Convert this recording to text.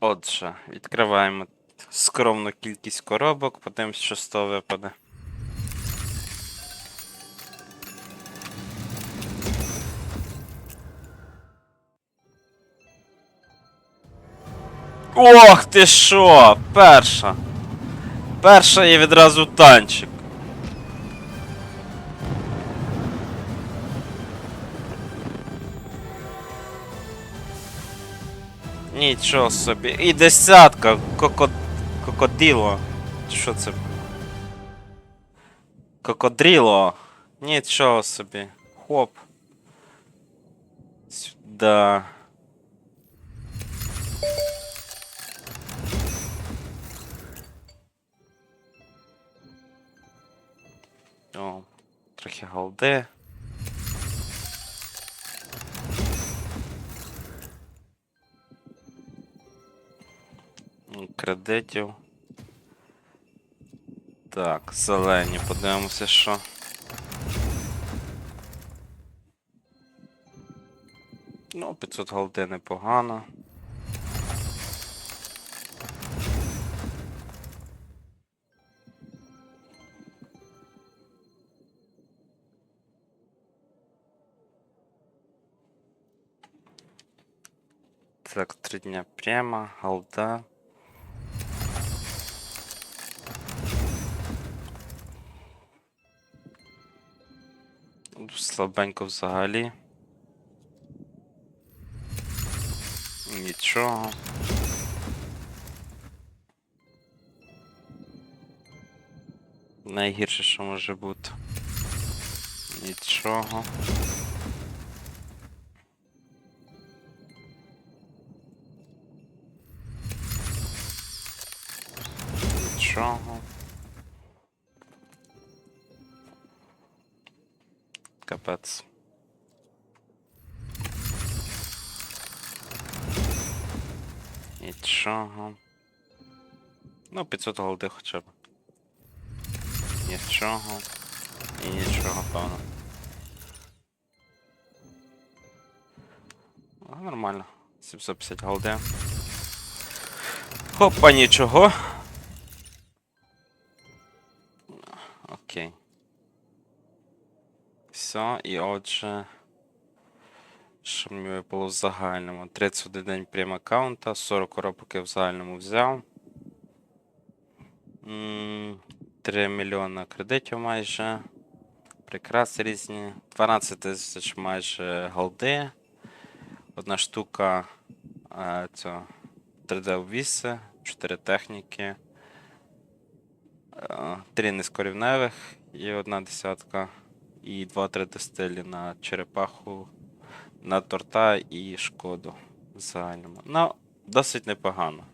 Отже, відкриваємо скромну кількість коробок, подивимось, що з того випаде. Ох ти що! Перша! Перша є відразу танчик. Нічого собі. І десятка. Коко... Кокодило. Що це? Кокодріло. Нічого собі. Хоп. Сюда. О, трохи голди. Кредитів. Так, зелені, подивимося, що. Ну, 500 голди непогано. Так, три дня прямо, голда. Слабенько взагалі. Нічого. Найгірше, що може бути. Нічого. Нічого. Капець. Нічого. Ну, 500 голди хоча б. Нічого. І нічого, певно. А, нормально. 750 голди. Хопа, нічого. Окей. Все, і отже. Що мені випало в загальному? 31 день прям аккаунта, 40 коробок я в загальному взяв. 3 мільйона кредитів майже. Прикраси різні. 12 тисяч майже голди. Одна штука е, цього 3D обвіси, 4 техніки. 3 низькорівневих і одна десятка. І 2-3 дистилі на черепаху на торта і шкоду загальному. Ну, досить непогано.